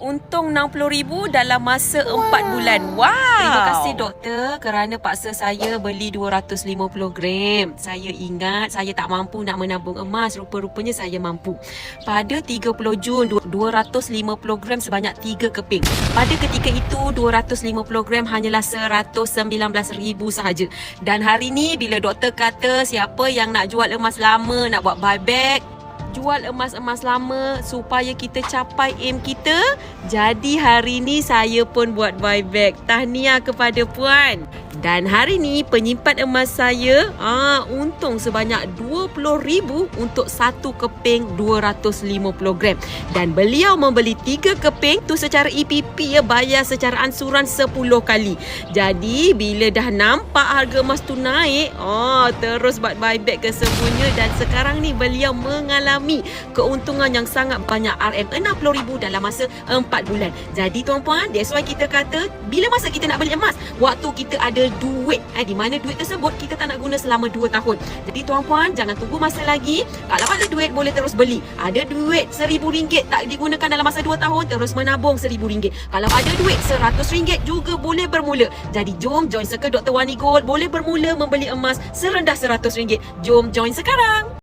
untung RM60,000 dalam masa 4 bulan. Wow. Terima kasih doktor kerana paksa saya beli 250 gram. Saya ingat saya tak mampu nak menabung emas. Rupa-rupanya saya mampu. Pada 30 Jun, du- 250 gram sebanyak 3 keping. Pada ketika itu, 250 gram hanyalah 119,000 sahaja. Dan hari ni bila doktor kata siapa yang nak jual emas lama, nak buat buyback, jual emas-emas lama supaya kita capai aim kita. Jadi hari ni saya pun buat buyback. Tahniah kepada puan. Dan hari ni penyimpan emas saya ah untung sebanyak 20,000 untuk satu keping 250 gram. Dan beliau membeli 3 keping tu secara EPP ya bayar secara ansuran 10 kali. Jadi bila dah nampak harga emas tu naik, oh terus buat buyback ke semuanya dan sekarang ni beliau mengalami keuntungan yang sangat banyak RM60,000 dalam masa 4 bulan. Jadi tuan-puan, that's why kita kata bila masa kita nak beli emas, waktu kita ada duit. Eh, di mana duit tersebut kita tak nak guna selama 2 tahun. Jadi tuan-puan, jangan tunggu masa lagi. Kalau ada duit boleh terus beli. Ada duit RM1,000 tak digunakan dalam masa 2 tahun, terus menabung RM1,000. Kalau ada duit RM100 juga boleh bermula. Jadi jom join circle Dr. Wani Gold. Boleh bermula membeli emas serendah RM100. Jom join sekarang.